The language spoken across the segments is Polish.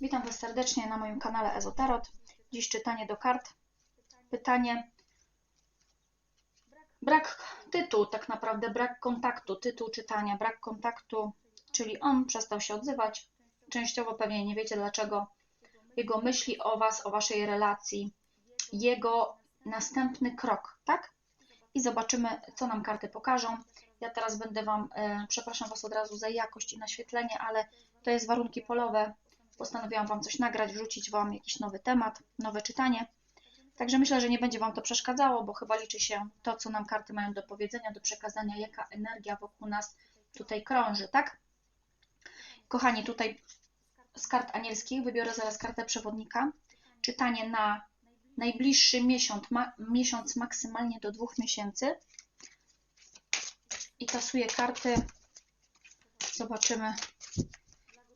Witam Was serdecznie na moim kanale Ezotarot. Dziś czytanie do kart. Pytanie. Brak tytułu, tak naprawdę brak kontaktu, tytuł czytania, brak kontaktu, czyli on przestał się odzywać. Częściowo pewnie nie wiecie dlaczego. Jego myśli o Was, o Waszej relacji, jego następny krok, tak? I zobaczymy, co nam karty pokażą. Ja teraz będę Wam, e, przepraszam Was od razu za jakość i naświetlenie, ale to jest warunki polowe. Postanowiłam Wam coś nagrać, wrzucić Wam jakiś nowy temat, nowe czytanie. Także myślę, że nie będzie Wam to przeszkadzało, bo chyba liczy się to, co nam karty mają do powiedzenia, do przekazania, jaka energia wokół nas tutaj krąży, tak? Kochani, tutaj z kart anielskich wybiorę zaraz kartę przewodnika. Czytanie na najbliższy miesiąc, ma, miesiąc maksymalnie do dwóch miesięcy. I tasuję karty. Zobaczymy.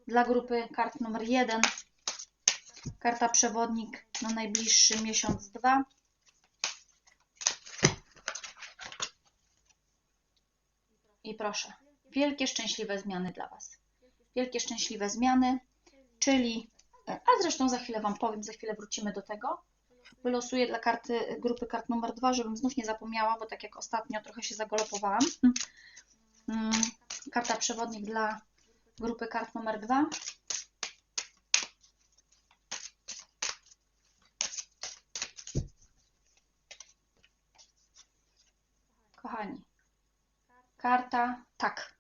Dla grupy kart numer 1. Karta przewodnik na najbliższy miesiąc, dwa. I proszę, wielkie szczęśliwe zmiany dla Was. Wielkie szczęśliwe zmiany, czyli, a zresztą za chwilę Wam powiem, za chwilę wrócimy do tego. Wylosuję dla karty grupy kart numer 2, żebym znów nie zapomniała, bo tak jak ostatnio trochę się zagolopowałam. Mm, karta przewodnik dla grupy kart numer 2. Kochani, karta tak.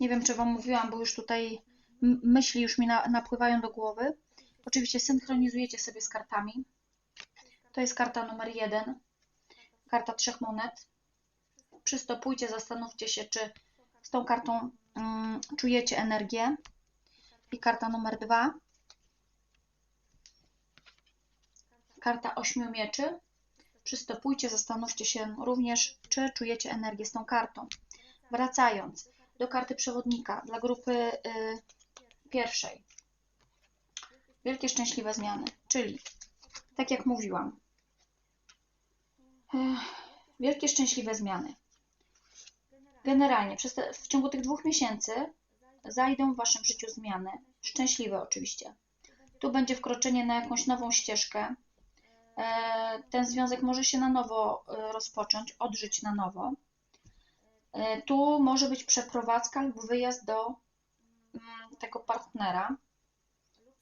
Nie wiem, czy Wam mówiłam, bo już tutaj myśli już mi na, napływają do głowy. Oczywiście synchronizujecie sobie z kartami. To jest karta numer 1, karta trzech monet. Przystopujcie, zastanówcie się, czy z tą kartą czujecie energię. I karta numer 2, karta ośmiu mieczy. Przystopujcie, zastanówcie się również, czy czujecie energię z tą kartą. Wracając do karty przewodnika dla grupy y, pierwszej. Wielkie szczęśliwe zmiany, czyli tak jak mówiłam, wielkie szczęśliwe zmiany. Generalnie te, w ciągu tych dwóch miesięcy zajdą w Waszym życiu zmiany, szczęśliwe oczywiście. Tu będzie wkroczenie na jakąś nową ścieżkę. E, ten związek może się na nowo e, rozpocząć, odżyć na nowo. E, tu może być przeprowadzka lub wyjazd do mm, tego partnera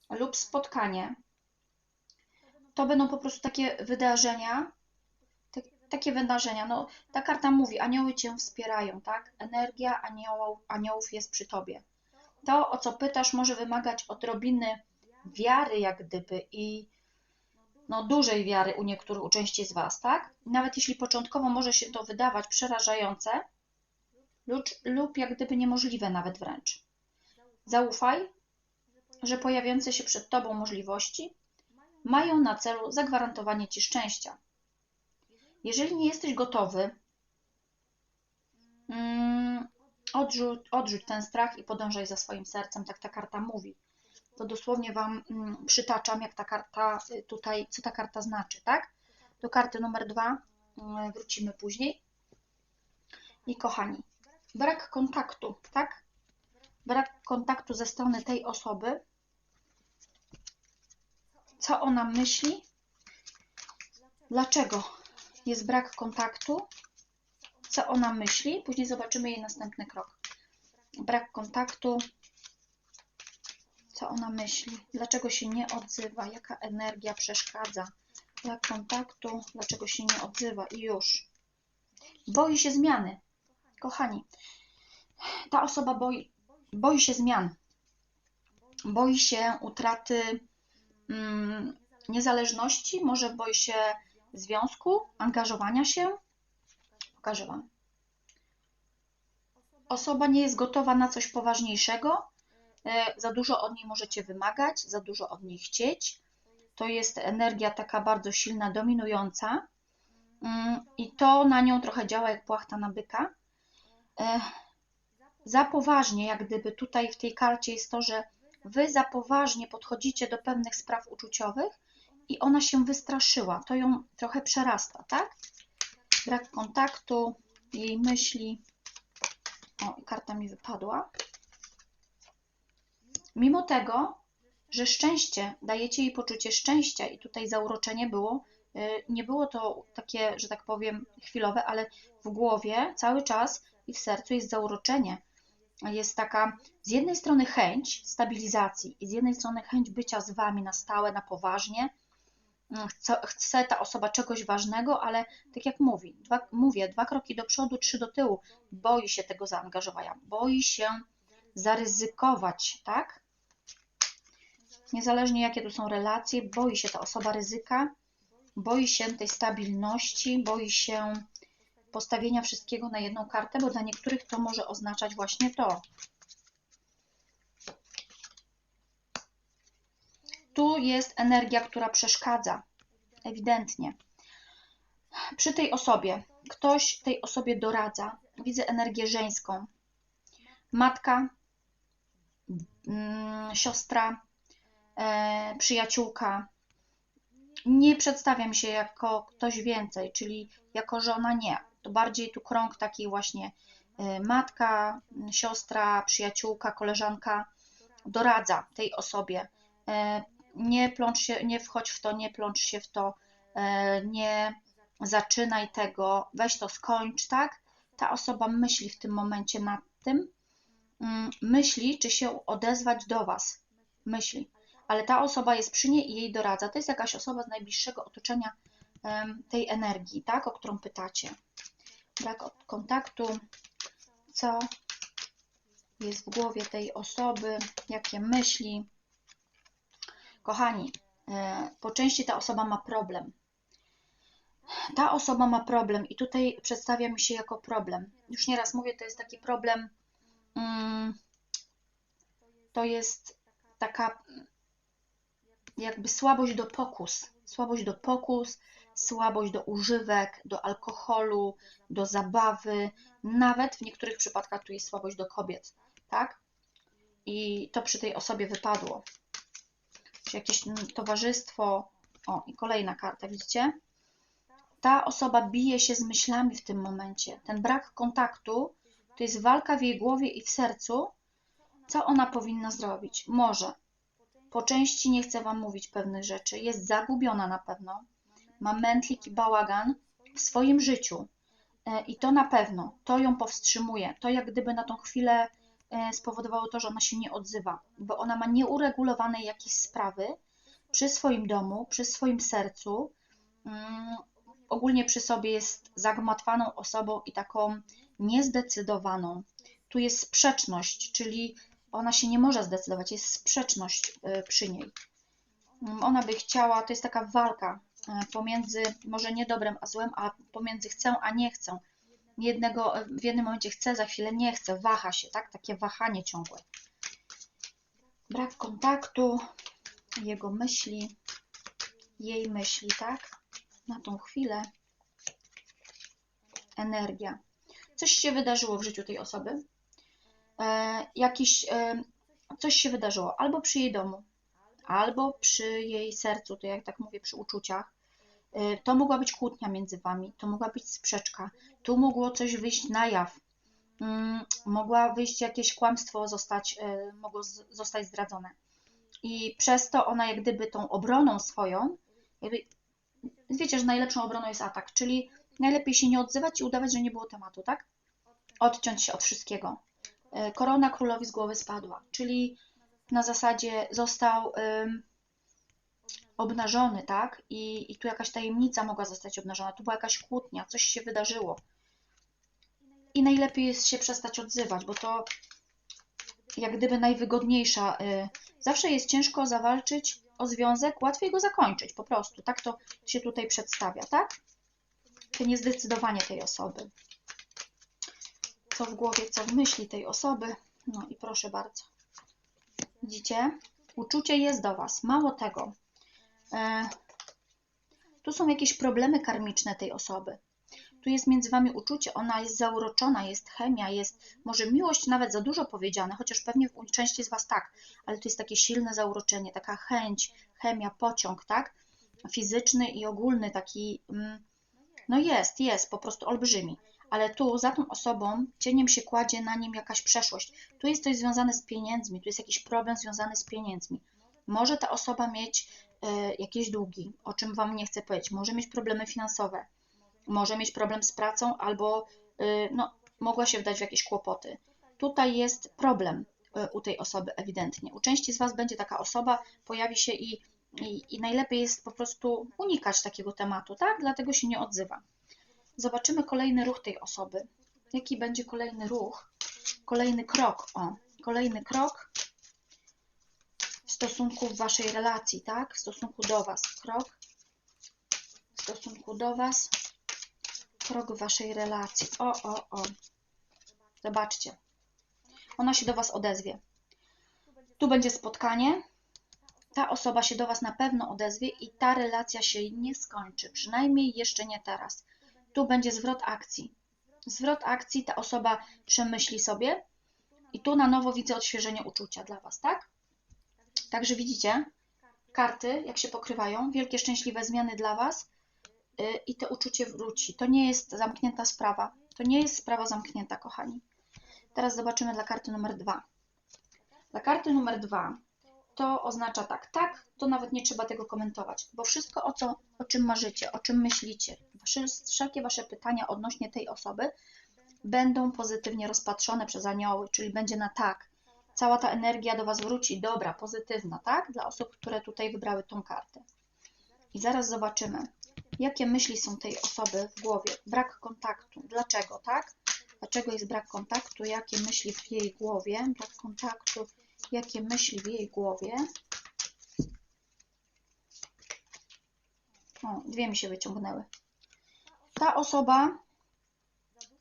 lub spotkanie. To będą po prostu takie wydarzenia, takie wydarzenia. No, ta karta mówi, anioły Cię wspierają, tak? Energia aniołów, aniołów jest przy Tobie. To, o co pytasz, może wymagać odrobiny wiary, jak gdyby, i no, dużej wiary u niektórych, u części z Was, tak? Nawet jeśli początkowo może się to wydawać przerażające lub, lub jak gdyby niemożliwe nawet wręcz. Zaufaj, że pojawiające się przed Tobą możliwości mają na celu zagwarantowanie Ci szczęścia. Jeżeli nie jesteś gotowy, mm, odrzuć, odrzuć ten strach i podążaj za swoim sercem, tak ta karta mówi. To dosłownie Wam mm, przytaczam, jak ta karta y, tutaj, co ta karta znaczy, tak? Do karty numer dwa mm, wrócimy później. I kochani, brak kontaktu, tak? Brak kontaktu ze strony tej osoby co ona myśli, dlaczego jest brak kontaktu, co ona myśli, później zobaczymy jej następny krok. Brak kontaktu, co ona myśli, dlaczego się nie odzywa, jaka energia przeszkadza, brak kontaktu, dlaczego się nie odzywa i już. Boi się zmiany. Kochani, ta osoba boi, boi się zmian, boi się utraty Mm, niezależności, może boi się związku, angażowania się. Pokażę Wam. Osoba nie jest gotowa na coś poważniejszego. E, za dużo od niej możecie wymagać, za dużo od niej chcieć. To jest energia taka bardzo silna, dominująca. Mm, I to na nią trochę działa jak płachta na byka. E, za poważnie, jak gdyby tutaj w tej karcie jest to, że wy za poważnie podchodzicie do pewnych spraw uczuciowych i ona się wystraszyła. To ją trochę przerasta, tak? Brak kontaktu, jej myśli. O, karta mi wypadła. Mimo tego że szczęście, dajecie jej poczucie szczęścia i tutaj zauroczenie było, y, nie było to takie, że tak powiem, chwilowe, ale w głowie cały czas i w sercu jest zauroczenie. Jest taka z jednej strony chęć stabilizacji i z jednej strony chęć bycia z wami na stałe, na poważnie. Mm, Chce, chce ta osoba czegoś ważnego, ale tak jak mówi, dwa, mówię, dwa kroki do przodu, trzy do tyłu. Boi się tego zaangażowania, boi się zaryzykować, tak? Niezależnie jakie tu są relacje, boi się ta osoba ryzyka, boi się tej stabilności, boi się postawienia wszystkiego na jedną kartę, bo dla niektórych to może oznaczać właśnie to. Tu jest energia, która przeszkadza, ewidentnie. Przy tej osobie, ktoś tej osobie doradza. Widzę energię żeńską. Matka, mm, siostra, e, przyjaciółka. Nie przedstawiam się jako ktoś więcej, czyli jako żona nie. To bardziej tu krąg taki właśnie e, matka, siostra, przyjaciółka, koleżanka doradza tej osobie. Nie plącz się, nie wchodź w to, nie plącz się w to, e, nie zaczynaj tego, weź to skończ, tak? Ta osoba myśli w tym momencie nad tym, mm, myśli, czy się odezwać do Was, myśli, ale ta osoba jest przy niej i jej doradza. To jest jakaś osoba z najbliższego otoczenia tej energii, tak? O którą pytacie. Brak od- kontaktu, co jest w głowie tej osoby, jakie myśli. Kochani, e, po części ta osoba ma problem. Ta osoba ma problem i tutaj przedstawia mi się jako problem. Już nieraz mówię, to jest taki problem. mm, To jest taka jakby słabość do pokus. Słabość do pokus, słabość do używek, do alkoholu, do zabawy. Nawet w niektórych przypadkach tu jest słabość do kobiet, tak? I to przy tej osobie wypadło czy jakieś towarzystwo. O, i kolejna karta, widzicie? Ta osoba bije się z myślami w tym momencie. Ten brak kontaktu to jest walka w jej głowie i w sercu. Co ona powinna zrobić? Może. Po części nie chcę Wam mówić pewnych rzeczy. Jest zagubiona na pewno. Ma mętlik i bałagan w swoim życiu. E, I to na pewno. To ją powstrzymuje. To jak gdyby na tą chwilę spowodowało to, że ona się nie odzywa, bo ona ma nieuregulowane jakieś sprawy przy swoim domu, przy swoim sercu. Mm, Ogólnie przy sobie jest zagmatwaną osobą i taką niezdecydowaną. Tu jest sprzeczność, czyli ona się nie może zdecydować, jest sprzeczność y, przy niej. Mm, Ona by chciała, to jest taka walka y, pomiędzy może nie dobrem a złem, a pomiędzy chcę a nie chcę jednego, w jednym momencie chce, za chwilę nie chce, waha się, tak? Takie wahanie ciągłe. Brak kontaktu, jego myśli, jej myśli, tak? Na tą chwilę. Energia. Coś się wydarzyło w życiu tej osoby. E, jakiś, e, coś się wydarzyło albo przy jej domu, albo przy jej sercu, to jak tak mówię, przy uczuciach. E, to mogła być kłótnia między wami, to mogła być sprzeczka, tu mogło coś wyjść na jaw, mm, mogła wyjść jakieś kłamstwo, zostać, e, mogło zostać zdradzone. I przez to ona jak gdyby tą obroną swoją, jakby, wiecie, że najlepszą obroną jest atak, czyli najlepiej się nie odzywać i udawać, że nie było tematu, tak? Odciąć się od wszystkiego. E, Korona królowi z głowy spadła, czyli na zasadzie został obnażony, tak? I, I tu jakaś tajemnica mogła zostać obnażona, tu była jakaś kłótnia, coś się wydarzyło. I najlepiej jest się przestać odzywać, bo to jak gdyby najwygodniejsza. y, Zawsze jest ciężko zawalczyć o związek, łatwiej go zakończyć, po prostu. Tak to się tutaj przedstawia, tak? To niezdecydowanie tej osoby. Co w głowie, co w myśli tej osoby. No i proszę bardzo. Widzicie? Uczucie jest do Was. Mało tego. E, tu są jakieś problemy karmiczne tej osoby. Tu jest między Wami uczucie, ona jest zauroczona, jest chemia, jest może miłość nawet za dużo powiedziane, chociaż pewnie u części z Was tak, ale tu jest takie silne zauroczenie, taka chęć, chemia, pociąg, tak? Fizyczny i ogólny, taki, mm, no jest, jest, po prostu olbrzymi. Ale tu za tą osobą cieniem się kładzie na nim jakaś przeszłość. Tu jest coś związane z pieniędzmi, tu jest jakiś problem związany z pieniędzmi. Może ta osoba mieć jakieś długi, o czym Wam nie chcę powiedzieć. Może mieć problemy finansowe, może mieć problem z pracą, albo e, no, mogła się wdać w jakieś kłopoty. Tutaj jest problem e, u tej osoby ewidentnie. U części z Was będzie taka osoba, pojawi się i, i, i najlepiej jest po prostu unikać takiego tematu, tak? Dlatego się nie odzywa. Zobaczymy kolejny ruch tej osoby. Jaki będzie kolejny ruch? Kolejny krok, o, kolejny krok stosunku w Waszej relacji, tak? W stosunku do Was. Krok w stosunku do Was. Krok w Waszej relacji. O, o, o. Zobaczcie. Ona się do Was odezwie. Tu będzie spotkanie. Ta osoba się do Was na pewno odezwie i ta relacja się nie skończy. Przynajmniej jeszcze nie teraz. Tu będzie zwrot akcji. Zwrot akcji ta osoba przemyśli sobie i tu na nowo widzę odświeżenie uczucia dla Was, tak? Także widzicie, karty, jak się pokrywają, wielkie szczęśliwe zmiany dla Was yy, i to uczucie wróci. To nie jest zamknięta sprawa. To nie jest sprawa zamknięta, kochani. Teraz zobaczymy dla karty numer dwa. Dla karty numer dwa to oznacza tak, tak, to nawet nie trzeba tego komentować, bo wszystko o, co, o czym marzycie, o czym myślicie, wszelkie Wasze pytania odnośnie tej osoby będą pozytywnie rozpatrzone przez anioły, czyli będzie na tak. Cała ta energia do Was wróci, dobra, pozytywna, tak? Dla osób, które tutaj wybrały tą kartę. I zaraz zobaczymy, jakie myśli są tej osoby w głowie. Brak kontaktu. Dlaczego, tak? Dlaczego jest brak kontaktu? Jakie myśli w jej głowie? Brak kontaktu. Jakie myśli w jej głowie? O, dwie mi się wyciągnęły. Ta osoba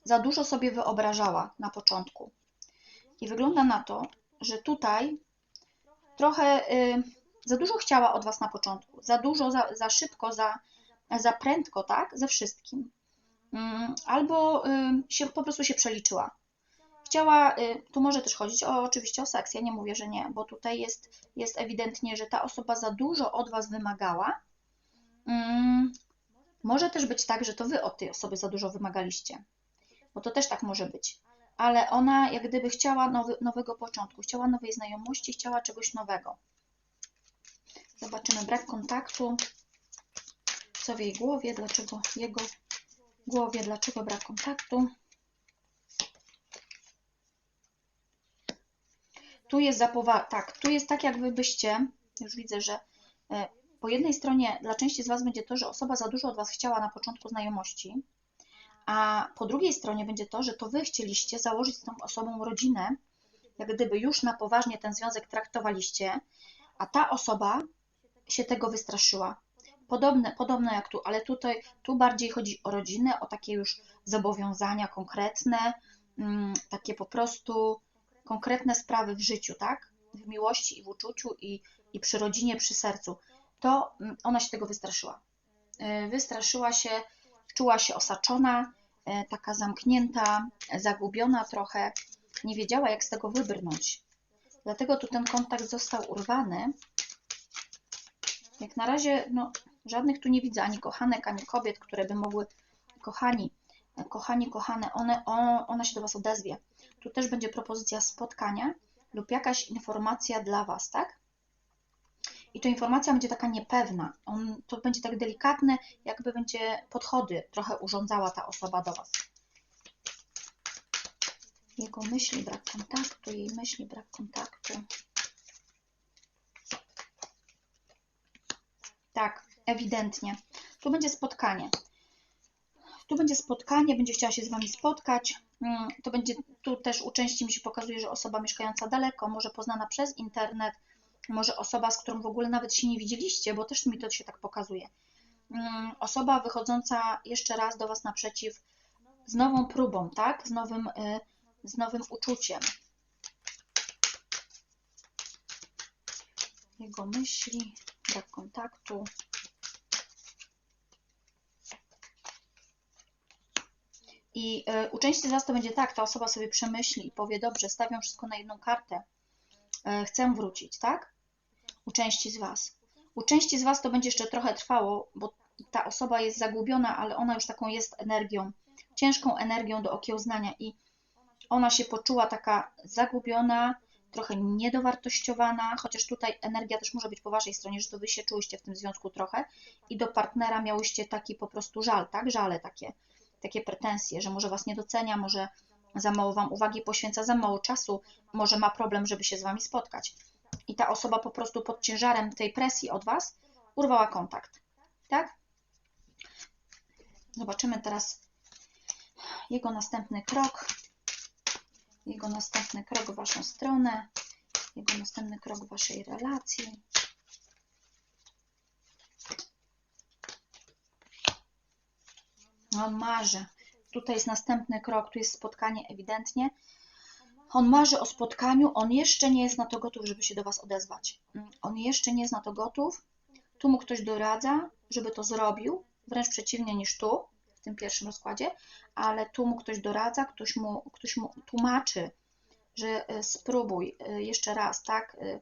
za dużo sobie wyobrażała na początku. I wygląda na to, że tutaj trochę y, za dużo chciała od Was na początku. Za dużo, za, za szybko, za, za prędko, tak? Ze wszystkim. Y, albo y, się, po prostu się przeliczyła. Chciała, y, tu może też chodzić o, oczywiście o seks, ja nie mówię, że nie, bo tutaj jest, jest ewidentnie, że ta osoba za dużo od Was wymagała. Mm, może też być tak, że to Wy od tej osoby za dużo wymagaliście bo to też tak może być. Ale ona jak gdyby chciała nowy, nowego początku, chciała nowej znajomości, chciała czegoś nowego. Zobaczymy brak kontaktu, co w jej głowie, dlaczego jego głowie, dlaczego brak kontaktu. Tu jest zapowa tak, tu jest tak jakby byście, już widzę, że e, po jednej stronie dla części z Was będzie to, że osoba za dużo od Was chciała na początku znajomości, a po drugiej stronie będzie to, że to wy chcieliście założyć z tą osobą rodzinę, jak gdyby już na poważnie ten związek traktowaliście, a ta osoba się tego wystraszyła. Podobne, podobne jak tu, ale tutaj tu bardziej chodzi o rodzinę, o takie już zobowiązania konkretne, mm, takie po prostu konkretne sprawy w życiu, tak? W miłości i w uczuciu i, i przy rodzinie, przy sercu. To mm, ona się tego wystraszyła. Y, wystraszyła się Czuła się osaczona, e, taka zamknięta, zagubiona trochę, nie wiedziała, jak z tego wybrnąć. Dlatego tu ten kontakt został urwany. Jak na razie, no, żadnych tu nie widzę, ani kochanek, ani kobiet, które by mogły, kochani, kochani, kochane, one, ona się do Was odezwie. Tu też będzie propozycja spotkania lub jakaś informacja dla Was, tak? I to informacja będzie taka niepewna. On, to będzie tak delikatne, jakby będzie podchody trochę urządzała ta osoba do Was. Jego myśli, brak kontaktu, jej myśli, brak kontaktu. Tak, ewidentnie. Tu będzie spotkanie. Tu będzie spotkanie, będzie chciała się z Wami spotkać. Mm, to będzie, tu też u części mi się pokazuje, że osoba mieszkająca daleko, może poznana przez internet, może osoba, z którą w ogóle nawet się nie widzieliście, bo też mi to się tak pokazuje. Mm, osoba wychodząca jeszcze raz do Was naprzeciw z nową próbą, tak? Z nowym, y, z nowym uczuciem. Jego myśli, brak kontaktu. I y, u części z Was to będzie tak, ta osoba sobie przemyśli i powie, dobrze, stawiam wszystko na jedną kartę, y, chcę wrócić, tak? U części z Was. U części z Was to będzie jeszcze trochę trwało, bo ta osoba jest zagubiona, ale ona już taką jest energią, ciężką energią do okiełznania i ona się poczuła taka zagubiona, trochę niedowartościowana, chociaż tutaj energia też może być po Waszej stronie, że to Wy się czułyście w tym związku trochę i do partnera miałyście taki po prostu żal, tak? Żale takie, takie pretensje, że może Was nie docenia, może za mało Wam uwagi poświęca, za mało czasu, może ma problem, żeby się z Wami spotkać. I ta osoba po prostu pod ciężarem tej presji od Was urwała kontakt, tak? Zobaczymy teraz jego następny krok, jego następny krok w Waszą stronę, jego następny krok w Waszej relacji. On marzy. Tutaj jest następny krok, tu jest spotkanie ewidentnie. On marzy o spotkaniu, on jeszcze nie jest na to gotów, żeby się do Was odezwać. On jeszcze nie jest na to gotów. Tu mu ktoś doradza, żeby to zrobił, wręcz przeciwnie niż tu, w tym pierwszym rozkładzie, ale tu mu ktoś doradza, ktoś mu, ktoś mu tłumaczy, że e, spróbuj e, jeszcze raz, tak? e,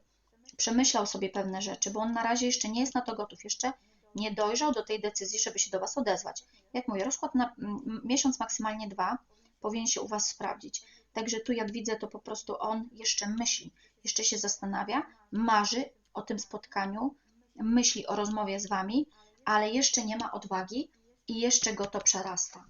Przemyślał sobie pewne rzeczy, bo on na razie jeszcze nie jest na to gotów, jeszcze nie dojrzał do tej decyzji, żeby się do Was odezwać. Jak mówię, rozkład na mm, miesiąc, maksymalnie dwa, powinien się u Was sprawdzić. Także tu, jak widzę, to po prostu on jeszcze myśli, jeszcze się zastanawia, marzy o tym spotkaniu, myśli o rozmowie z Wami, ale jeszcze nie ma odwagi i jeszcze go to przerasta.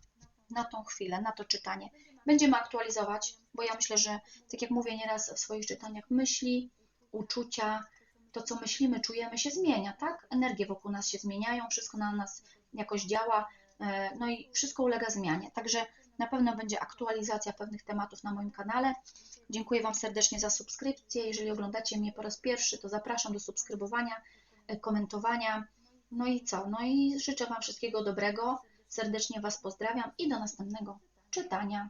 Na tą chwilę, na to czytanie. Będziemy aktualizować, bo ja myślę, że tak jak mówię nieraz w swoich czytaniach, myśli, uczucia, to co myślimy, czujemy się zmienia, tak? Energie wokół nas się zmieniają, wszystko na nas jakoś działa, e, no i wszystko ulega zmianie. Także na pewno będzie aktualizacja pewnych tematów na moim kanale. Dziękuję Wam serdecznie za subskrypcję. Jeżeli oglądacie mnie po raz pierwszy, to zapraszam do subskrybowania, e, komentowania. No i co? No i życzę Wam wszystkiego dobrego. Serdecznie Was pozdrawiam i do następnego czytania.